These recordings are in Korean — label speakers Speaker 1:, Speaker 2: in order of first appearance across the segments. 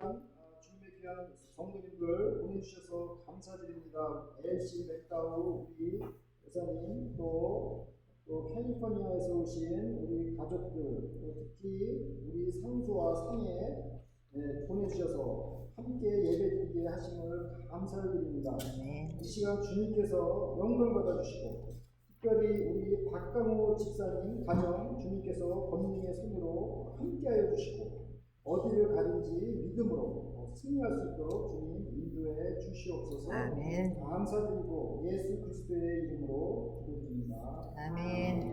Speaker 1: 주님의 귀한 성도님들 보내주셔서 감사드립니다. 엘시 맥다우 우리 여사님 또, 또 캘리포니아에서 오신 우리 가족들 또 특히 우리 상수와 상해 네, 보내주셔서 함께 예배드리게 하심을 감사를 드립니다.
Speaker 2: 아멘.
Speaker 1: 이 시간 주님께서 영광 받아주시고 특별히 우리 박강호 집사님 가정 주님께서 권능의 손으로 함께하여 주시고 어디를 가든지 믿음으로 승리할 수 있도록 주님 인도해 주시옵소서
Speaker 2: 아멘.
Speaker 1: 감사드리고 예수 그리스도의 이름으로 기도드립니다.
Speaker 2: 아멘.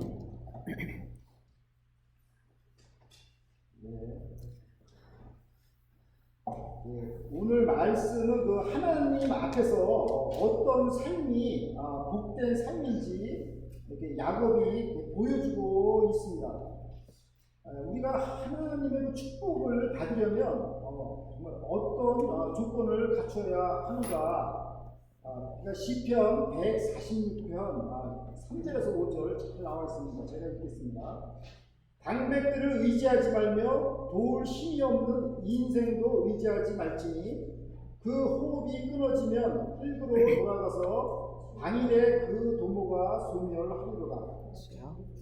Speaker 1: 네. 예, 오늘 말씀은 그 하나님 앞에서 어떤 삶이 아, 복된 삶인지 이렇게 야곱이 보여주고 있습니다. 아, 우리가 하나님의 그 축복을 받으려면 어, 정말 어떤 어, 조건을 갖춰야 하는가? 아, 그러니까 시편 146편 3절에서 5절 잘 나와 있습니다. 제가 읽겠습니다. 방백들을 의지하지 말며 도울 힘이 없는 인생도 의지하지 말지니 그 호흡이 끊어지면 흙으로 돌아가서 당일에 그 도모가 소멸하리로다.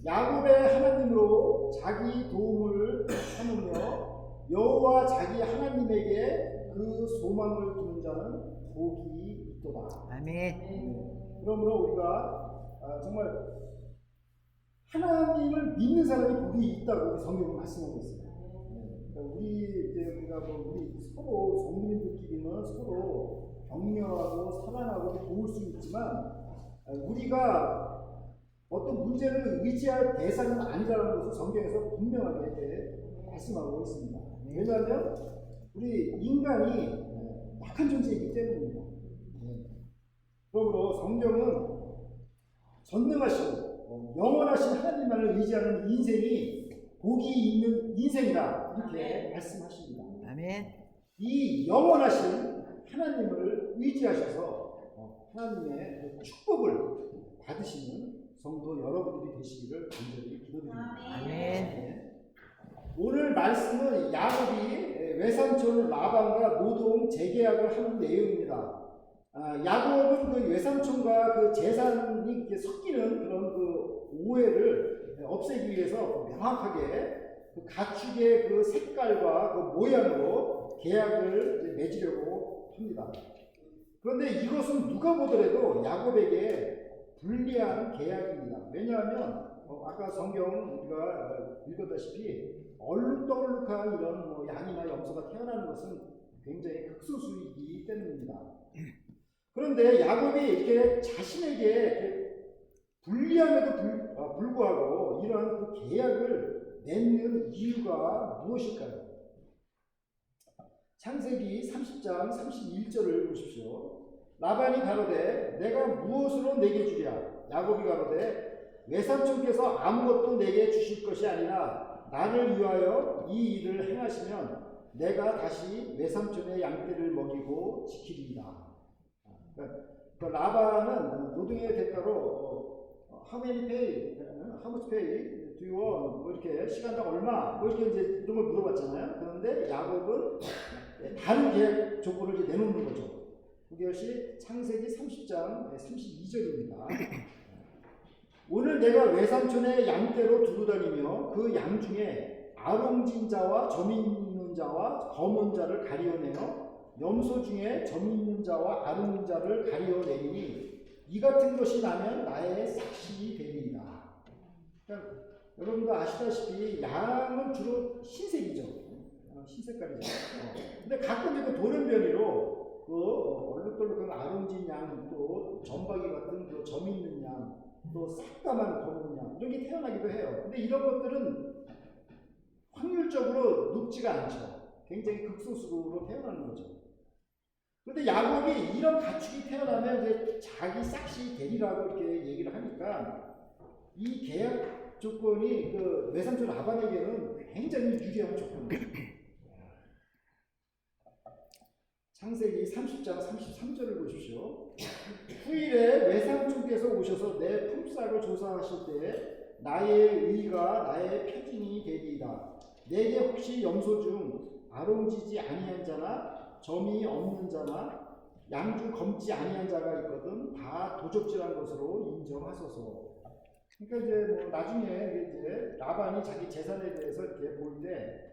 Speaker 1: 야곱의 하나님으로 자기 도움을 삼으며 여호와 자기 하나님에게 그 소망을 두는 자는 복이 있도다.
Speaker 2: 아멘.
Speaker 1: 네. 그러므로 우리가 아, 정말 하나님을 믿는 사람이 복이 있다고 성경은 말씀하고 있습니다. 네. 그러니까 우리 이제 우리가 뭐 우리 서로 성도님들끼리는 서로 격려하고 사랑하고 도울 수 있지만 아, 우리가 어떤 문제를 의지할 대상은 아니라는 것을 성경에서 분명하게 말씀하고 있습니다. 왜냐하면 우리 인간이 어, 약한 존재이기 때문입니다. 네. 그러므로 성경은 전능하시고 어, 영원하신 하나님만을 의지하는 인생이 복이 있는 인생이다 이렇게 말씀하십니다.
Speaker 2: 아멘.
Speaker 1: 이 영원하신 하나님을 의지하셔서 어, 하나님의 그 축복을 받으시는 성도 여러분들이 되시기를 간절히 기도드립니다.
Speaker 2: 아멘.
Speaker 1: 네. 오늘 말씀은 야곱이 외삼촌 라반과 노동 재계약을 하는 내용입니다. 아, 야곱은 그 외삼촌과 그 재산이 섞이는 그런 그 오해를 없애기 위해서 명확하게 그 가축의 그 색깔과 그 모양으로 계약을 맺으려고 합니다. 그런데 이것은 누가 보더라도 야곱에게 불리한 계약입니다. 왜냐하면 어, 아까 성경 우리가 읽었다시피 얼룩덜룩한 이런 뭐 양이나 염소가 태어나는 것은 굉장히 극소수이기 때문입니다. 그런데 야곱이 이렇게 자신에게 불리함에도 불, 어, 불구하고 이러한 그 계약을 맺는 이유가 무엇일까요? 창세기 30장 31절을 보십시오. 라반이 가로되 내가 무엇으로 내게 주랴? 야곱이 가로되 외삼촌께서 아무것도 내게 주실 것이 아니라 나를 위하여 이 일을 행하시면 내가 다시 외삼촌의 양떼를 먹이고 지키리이다. 그러니까 그 라반은 노동의 대가로 어, how many pay, how much pay do you want? 뭐 이렇게 시간당 얼마? 뭐 이렇게 이제 이런 걸 물어봤잖아요. 그런데 야곱은 다른 계약 조건을 이제 내놓는 거죠. 그것이 창세기 30장 32절입니다. 오늘 내가 외삼촌의 양떼로 두루 다니며 그 양 중에 아롱진 자와 점 있는 자와 검은 자를 가리어내어 염소 중에 점 있는 자와 아름는 자를 가리어내리니 이 같은 것이 나면 나의 삭시 되리이다. 그러니까 여러분도 아시다시피 양은 주로 흰색이죠. 어, 흰색깔이죠. 어. 근데 가끔 이거 돌연변이로 그 얼룩덜룩한 아름진 양, 또 점박이 같은 그 점 있는 양, 또 새까만 검은 양 이런 게 태어나기도 해요. 근데 이런 것들은 확률적으로 높지가 않죠. 굉장히 극소수로 태어나는 거죠. 그런데 야곱이 이런 가축이 태어나면 이제 자기 싹시 되리라고 이렇게 얘기를 하니까 이 계약 조건이 그 외삼촌 라반에게는 굉장히 유리한 조건입니다. 창세기 30장 33절을 보십시오. 후일에 외삼촌께서 오셔서 내 품삯을 조사하실 때 나의 의가 나의 표징이 되리이다. 내게 혹시 염소 중 아롱지지 아니한 자나 점이 없는 자나 양주 검지 아니한 자가 있거든 다 도적질한 것으로 인정하소서. 그러니까 이제 뭐 나중에 이제 라반이 자기 재산에 대해서 이렇게 볼때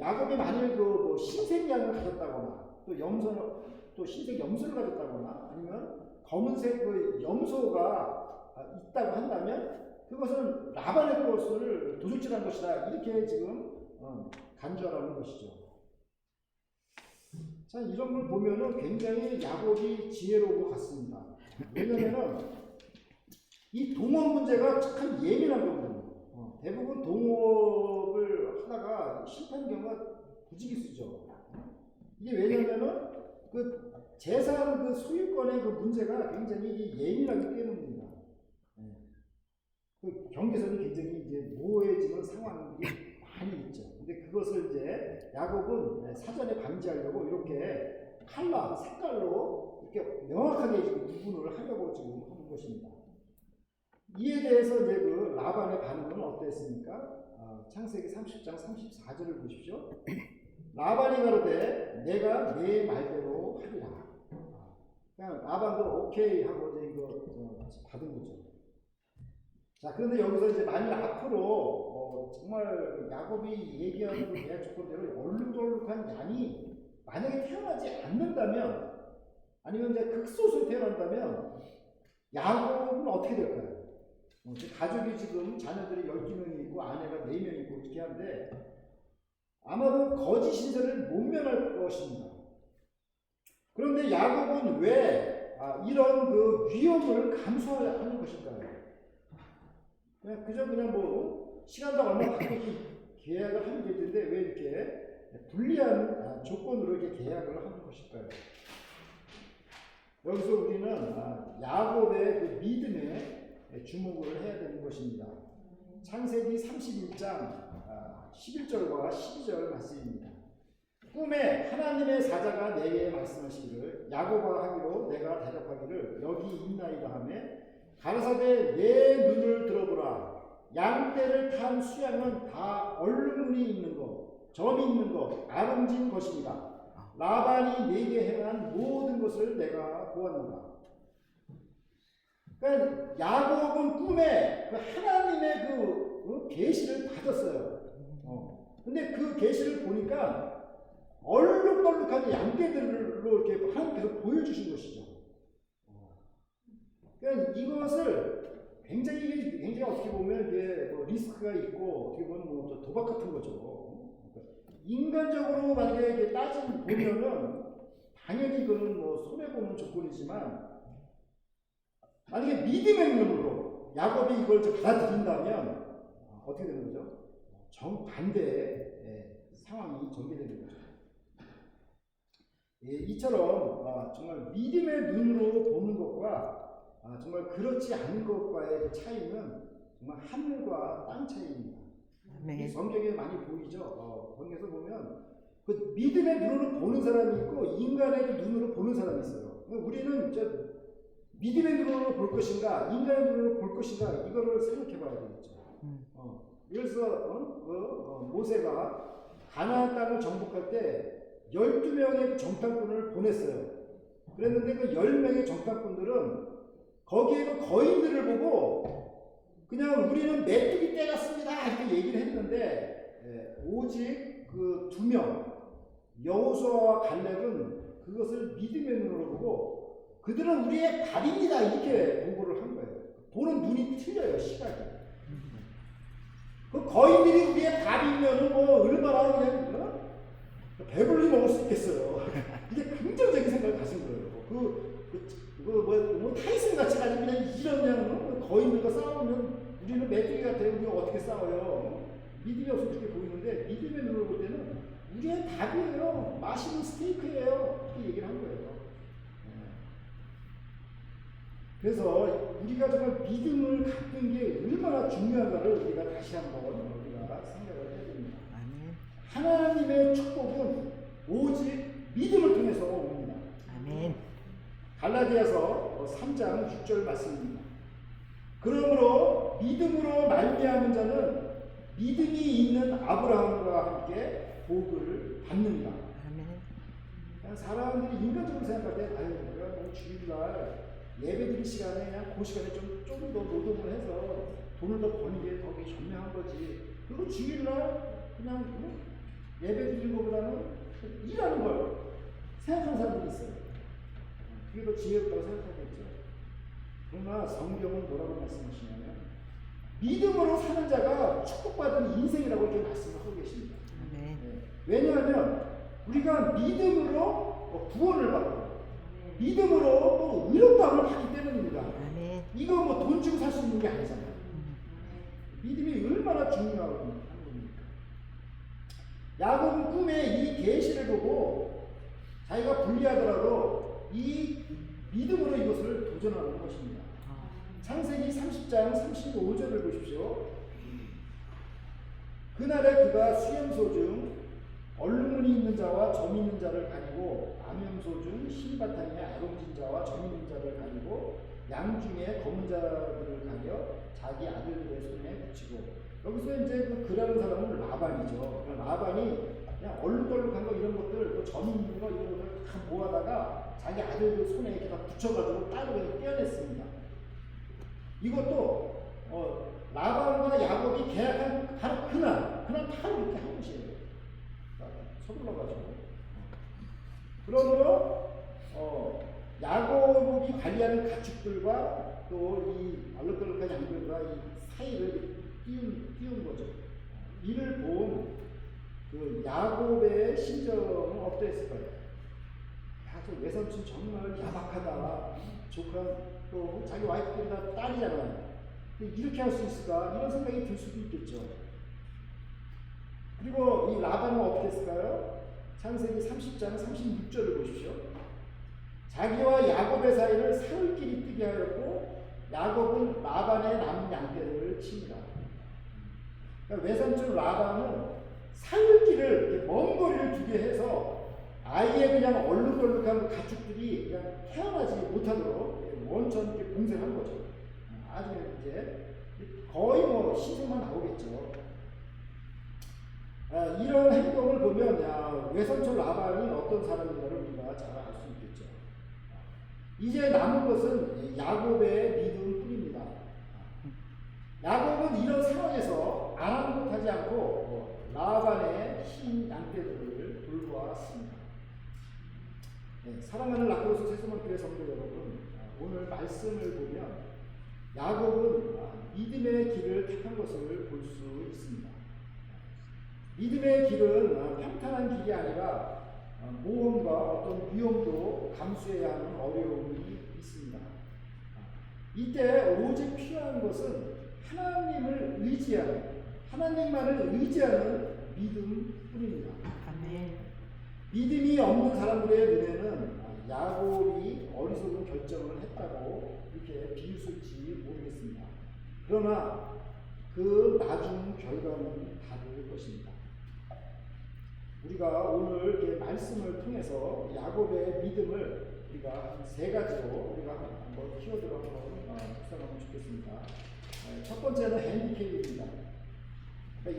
Speaker 1: 야곱이 만일 그뭐 흰색양을 가졌다거나 또 염소 또 흰색 염소를 가졌다거나 아니면 검은색 그 염소가 있다고 한다면 그것은 라반의 것을 도둑질한 것이다 이렇게 지금 어, 간주하라는 것이죠. 자 이런 걸 보면은 굉장히 야곱이 지혜로운 것 같습니다. 왜냐면은 이 동업 문제가 참 예민한 거거든요. 어, 대부분 동업을 하다가 실패한 경우가 부지기수죠. 이게 왜냐면은 그 재산 그 소유권의 그 문제가 굉장히 예민하기 때문입니다. 예. 그 경계선이 굉장히 이제 모호해지는 상황이 많이 있죠. 근데 그것을 이제 야곱은 사전에 방지하려고 이렇게 칼라, 색깔로 이렇게 명확하게 구분을 하려고 지금 하는 것입니다. 이에 대해서 이제 그 라반의 반응은 어땠습니까? 아, 창세기 30장 34절을 보십시오. 라반이 가로되 내가 내 말대로 하리라. 아, 그냥 라반도 오케이 하고 이제 이거 어, 받은 거죠. 자 그런데 여기서 이제 만일 앞으로 어, 정말 야곱이 얘기하는 그 계약 조건대로 얼룩덜룩한 양이 만약에 태어나지 않는다면 아니면 이제 극소수로 태어난다면 야곱은 어떻게 될까요? 어, 가족이 지금 자녀들이 12명이 있고 아내가 4명 있고 이렇게 하는데 아마도 거짓 신세를 못 면할 것입니다. 그런데 야곱은 왜 아, 이런 그 위험을 감수하는 것일까요? 그냥 그저 그냥 뭐 시간당 얼마 이렇게 계약을 하면 될 텐데 왜 이렇게 불리한 아, 조건으로 이렇게 계약을 하는 것일까요? 여기서 우리는 아, 야곱의 그 믿음에 주목을 해야 되는 것입니다. 창세기 31장 11절과 12절 말씀입니다. 꿈에 하나님의 사자가 내게 말씀하시기를 야곱아 하기로 내가 대답하기를 여기 있나이다 하매 가라사대 내 눈을 들어보라 양떼를 탄 수양은 다 얼룩무늬 있는 것 점이 있는 것 아름진 것입니다. 라반이 내게 행한 모든 것을 내가 보았노라. 그러니까 야곱은 꿈에 그 하나님의 그 어? 계시를 받았어요. 어. 근데 그 계시를 보니까 얼룩덜룩한 양떼들로 이렇게 하나님께서 보여주신 것이죠. 어. 그러니까 이것을 굉장히 굉장히 어떻게 보면 이게 뭐 리스크가 있고 어떻게 보면 뭐 도박 같은 거죠. 그러니까 인간적으로 만약에 따진 보면은 당연히 그는 뭐 손해 보는 조건이지만 만약에 믿음의 눈으로 야곱이 이걸 받아들인다면 어떻게 되는 거죠? 정반대의 상황이 전개되는 거죠. 예, 이처럼 아, 정말 믿음의 눈으로 보는 것과 아, 정말 그렇지 않은 것과의 그 차이는 정말 하늘과 땅 차이입니다. 이 성경에 많이 보이죠. 어, 성경에서 보면 그 믿음의 눈으로 보는 사람이 있고 인간의 그 눈으로 보는 사람이 있어요. 우리는 저 믿음의 눈으로 볼 것인가, 인간의 눈으로 볼 것인가 이거를 생각해 봐야 되겠죠. 어, 그래서 어? 그, 어, 모세가 가나안 땅을 정복할 때 12명의 정탐꾼을 보냈어요. 그랬는데 그 10명의 정탐꾼들은 거기에 그 거인들을 보고 그냥 우리는 메뚜기 떼 같습니다 이렇게 얘기를 했는데 예, 오직 그 두 명 여호수아와 갈렙은 그것을 믿음의 눈으로 보고 그들은 우리의 답입니다 이렇게 보고를 한 거예요. 보는 눈이 틀려요 시각이. 그 거인들이 우리의 밥이면 뭐 얼마나 그냥 어? 배불리 먹을 수 있겠어요. 이게 긍정적인 생각을 가진 거예요. 그, 그, 그 뭐, 뭐 타이슨 같이 가지고 그냥 이런 그냥 어? 거인들과 싸우면 우리는 메뚜기 같아요. 우리가 어떻게 싸워요? 믿음이 없어 그렇게 보이는데 믿음의 눈으로 볼 때는 우리의 밥이에요. 맛있는 스테이크예요. 이렇게 얘기를 한 거예요. 그래서 우리가 정말 믿음을 갖는 게 얼마나 중요한가를 우리가 다시 한번 우리가 생각을 해야 됩니다.
Speaker 2: 아멘.
Speaker 1: 하나님의 축복은 오직 믿음을 통해서 옵니다.
Speaker 2: 아멘.
Speaker 1: 갈라디아서 3장 6절 말씀입니다. 그러므로 믿음으로 말미암은 자는 믿음이 있는 아브라함과 함께 복을 받는다.
Speaker 2: 아멘.
Speaker 1: 사람들이 인간적으로 생각할 때, 아유, 내가 뭐 주일날 예배 드릴 시간에 그냥 그 시간에 좀, 좀 더 노동을 해서 돈을 더 버는 게더 현명한 거지. 그리고 주일날 그냥 뭐 예배 드리는 것보다는 일하는 걸 생각하는 사람들이 있어요. 그게 더 지혜롭다고 생각하겠죠. 그러나 성경은 뭐라고 말씀하시냐면, 믿음으로 사는 자가 축복받은 인생이라고 이렇게 말씀을 하고 계십니다.
Speaker 2: 아멘.
Speaker 1: 네. 왜냐하면 우리가 믿음으로 어, 구원을 받고 믿음으로 또 의롭다함을 받기 때문입니다.
Speaker 2: 아멘.
Speaker 1: 이거 뭐 돈 주고 살 수 있는 게 아니잖아요. 믿음이 얼마나 중요한 겁니까? 야곱은 꿈에 이 계시를 보고 자기가 불리하더라도 이 믿음으로 이것을 도전하는 것입니다. 창세기 30장 35절을 보십시오. 그날에 그가 수염소 중 얼룩무늬 있는 자와 점 있는 자를 가리고 암염소 중 신바탕에 아롱진 자와 점 있는 자를 가리고 양 중에 검은 자들을 가려 자기 아들들의 손에 붙이고 여기서 이제 그 그라는 사람은 라반이죠. 그 라반이 그냥 얼룩덜룩한 거 이런 것들, 뭐점 있는 거 이런 것들 다 모아다가 자기 아들들 손에 이렇게 다 붙여가지고 따로 떼어냈습니다. 이것도 어, 그러므로 어, 야곱이 관리하는 가축들과 또 이 알록달록한 양들과 이 사이를 띄운, 띄운 거죠. 이를 본 그 야곱의 심정은 어땠을까요? 야, 저 외삼촌 정말 야박하다. 조카 또 자기 와이프들이 다 딸이잖아요. 근데 이렇게 할 수 있을까? 이런 생각이 들 수도 있겠죠. 그리고 이 라반은 어떻게 했을까요? 창세기 30장 36절을 보십시오. 자기와 야곱의 사이를 사흘길이 뜨게 하였고 야곱은 라반의 남은 양떼를 칩니다. 그러니까 외삼촌 라반은 이렇게 먼 거리를 두게 해서 아예 그냥 얼룩덜룩한 가축들이 그냥 태어나지 못하도록 원천 봉쇄한 거죠. 아주 이제 거의 뭐 신생만 나오겠죠. 아, 이런 행동을 보면 야, 외삼촌 라반이 어떤 사람인가를 우리가 잘 알 수 있겠죠. 이제 남은 것은 야곱의 믿음뿐입니다. 야곱은 이런 상황에서 아랑곳하지 않고 어, 라반의 흰 양떼들을 돌보았습니다. 네, 사랑하는 라크로스 세수만 교회 성도 여러분, 아, 오늘 말씀을 보면 야곱은 아, 믿음의 길을 택한 것을 볼 수 있습니다. 믿음의 길은 아, 평탄한 길이 아니라 아, 모험과 어떤 위험도 감수해야 하는 어려움이 있습니다. 아, 이때 오직 필요한 것은 하나님을 의지하는 하나님만을 의지하는 믿음뿐입니다.
Speaker 2: 아멘.
Speaker 1: 믿음이 없는 사람들의 눈에는 아, 야곱이 어리석은 결정을 했다고 이렇게 비웃을지 모르겠습니다. 그러나 그 나중 결과는 다를 것입니다. 우리가 오늘 이렇게 말씀을 통해서 야곱의 믿음을 우리가 한 세 가지로 우리가 한번 키워들어 한번 어, 묵상하면 좋겠습니다. 어, 첫 번째는 핸디캡입니다.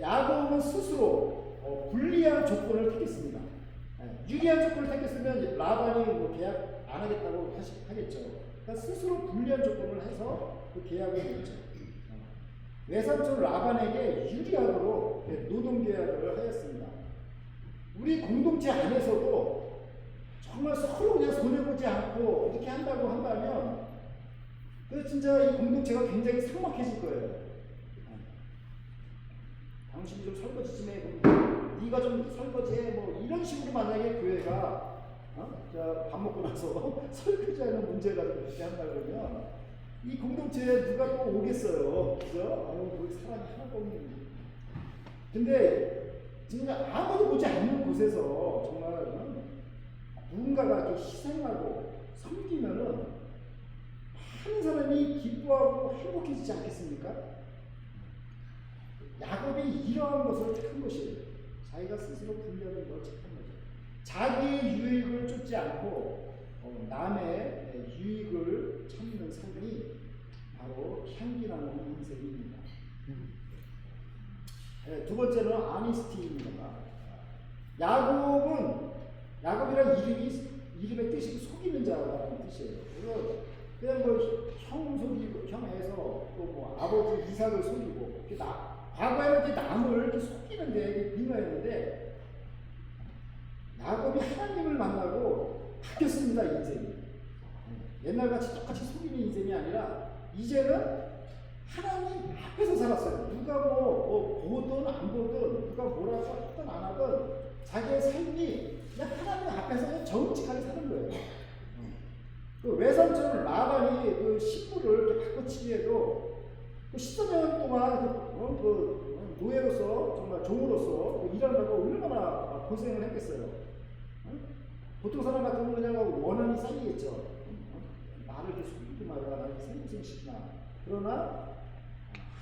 Speaker 1: 야곱은 스스로 어, 불리한 조건을 택했습니다. 예, 유리한 조건을 택했으면 라반이 뭐 계약 안 하겠다고 하겠죠. 그러니까 스스로 불리한 조건을 해서 그 계약을 맺죠. 어, 외삼촌 라반에게 유리하도록 예, 노동 계약을 하였습니다. 우리 공동체 안에서도 정말 서로 그냥 손해보지 않고 이렇게 한다고 한다면 그 진짜 이 공동체가 굉장히 삭막해질 거예요. 어. 당신이 좀 설거지 좀 해. 그럼 네가 좀 설거지해. 뭐 이런 식으로 만약에 교회가 어? 자, 밥 먹고 나서 설거지하는 문제가 그렇게 한다 그러면 이 공동체에 누가 또 오겠어요. 그죠? 아유, 거기 사람이 하나도 없는. 근데 진짜 아무도 보지 않는 곳에서 정말 어? 누군가가 희생하고 섬기면은 많은 사람이 기뻐하고 행복해지지 않겠습니까? 야곱이 이러한 것을 택한 것이에요. 자기가 스스로 분별을 걸 택한 거죠. 자기의 유익을 쫓지 않고 어, 남의 유익을 찾는 삶이 바로 향기나는 인생입니다. 네, 두 번째는 아니스티입니다. 야곱은 야곱이란 이름이 이름의 뜻이 속이는 자라는 뜻이에요. 그래서 그냥 뭐형 속이고 형에서 또뭐 아버지 이삭을 속이고 나 과거에는 이렇게 남을 이렇게 속이는데 이게 민화였는데 야곱이 하나님을 만나고 바뀌었습니다 인생이. 옛날 같이 똑같이 속이는 인생이 아니라 이제는 하나님 앞에서 살았어요. 누가 뭐, 뭐 보든 안 보든 누가 뭐라고 하든 안 하든 자기의 삶이 그냥 하나님 앞에서 정직하게 사는 거예요. 그 외삼촌 라반이 그 신부를 바꿔치기해도 그 10년 동안 그, 어, 그 노예로서 정말 종으로서 그 일하느라고 얼마나 고생을 했겠어요. 어? 보통 사람 같으면 그냥 원한이 쌓이겠죠. 어? 나를 이렇게 마라, 나를 생생시키나. 그러나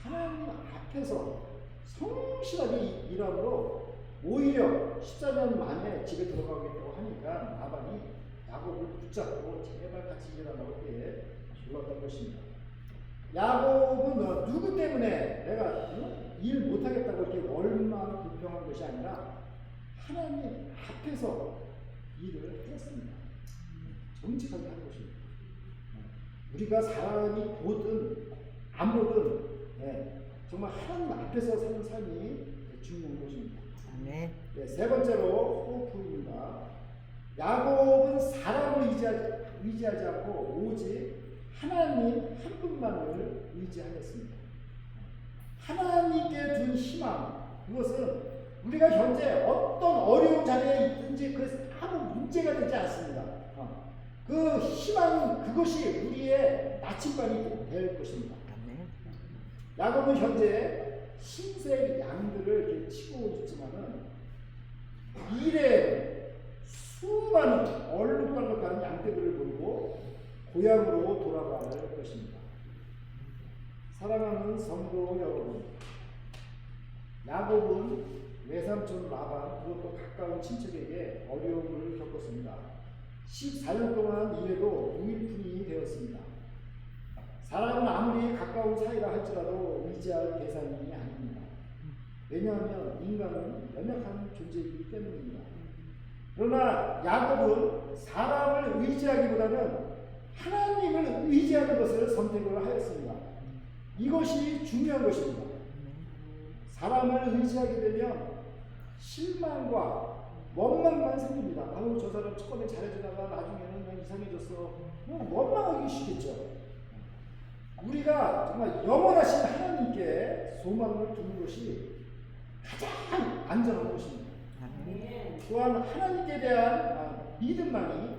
Speaker 1: 하나님 앞에서 성실하게 이- 일함으로 오히려 14년 만에 집에 들어가겠다고 하니까 라반이 야곱을 붙잡고 제발 같이 일하라고 이렇게 불렀던 것입니다. 야곱은 어, 누구 때문에 내가 어? 일 못하겠다고 이렇게 원망 불평한 것이 아니라 하나님 앞에서 일을 했습니다. 정직하게 한 것입니다. 우리가 사람이 보든 안 보든 예, 정말 하나님 앞에서 사는 삶이 중요한 것입니다.
Speaker 2: 아멘.
Speaker 1: 네, 세 번째로 호프입니다. 야곱은 사람을 의지하지, 의지하지 않고 오직 하나님 한 분만을 의지하였습니다. 하나님께 둔 희망, 그것은 우리가 현재 어떤 어려운 자리에 있든지 그 아무 문제가 되지 않습니다. 어. 그 희망, 그것이 우리의 나침반이 될 것입니다. 야곱은 현재 흰색 양들을 치고 있지만은 미래에 수많은 얼룩덜룩한 양떼들을 보이고 고향으로 돌아갈 것입니다. 사랑하는 성도 여러분, 야곱은 외삼촌 라반 그것도 가까운 친척에게 어려움을 겪었습니다. 14년 동안 일해도 무일푼이 되었습니다. 사람은 아무리 가까운 사이라 할지라도 의지할 대상이 아닙니다. 왜냐하면 인간은 연약한 존재이기 때문입니다. 그러나 야곱은 사람을 의지하기보다는 하나님을 의지하는 것을 선택을 하였습니다. 이것이 중요한 것입니다. 사람을 의지하게 되면 실망과 원망만 생깁니다. 아우 저 사람 처음에 잘해주다가 나중에는 그냥 이상해졌어. 뭐 원망하기 쉽겠죠. 우리가 정말 영원하신 하나님께 소망을 두는 것이 가장 안전한 것입니다. 또한 하나님께 대한 아, 믿음만이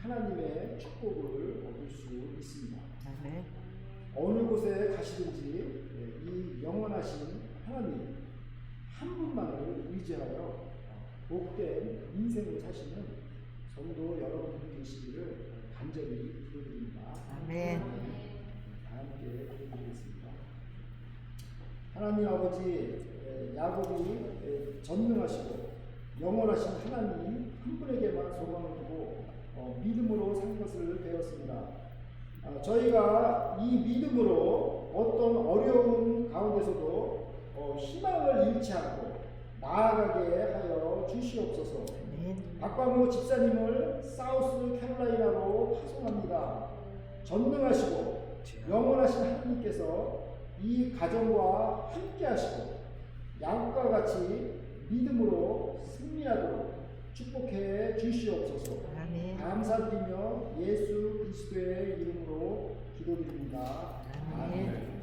Speaker 1: 하나님의 축복을 얻을 수 있습니다. 어느 곳에 가시든지 예, 이 영원하신 하나님 한 분만을 의지하여 복된 인생을 사시는 성도 여러분들이 되시기를 간절히 기도드립니다.
Speaker 2: 아멘.
Speaker 1: 다 함께 기도드리겠습니다. 하나님 아버지 에, 야곱이 에, 전능하시고 영원하신 하나님 한 분에게만 소망을 두고 어, 믿음으로 산 것을 배웠습니다. 아, 저희가 이 믿음으로 어떤 어려운 가운데서도 어, 희망을 잃지 않고 나아가게 하여 주시옵소서. 박광호 집사님을 사우스 캐롤라이나로 파송합니다. 전능하시고 영원하신 하나님께서 이 가정과 함께 하시고 양과 같이 믿음으로 승리하도록 축복해 주시옵소서.
Speaker 2: 아멘.
Speaker 1: 감사드리며 예수 그리스도의 이름으로 기도드립니다.
Speaker 2: 아멘.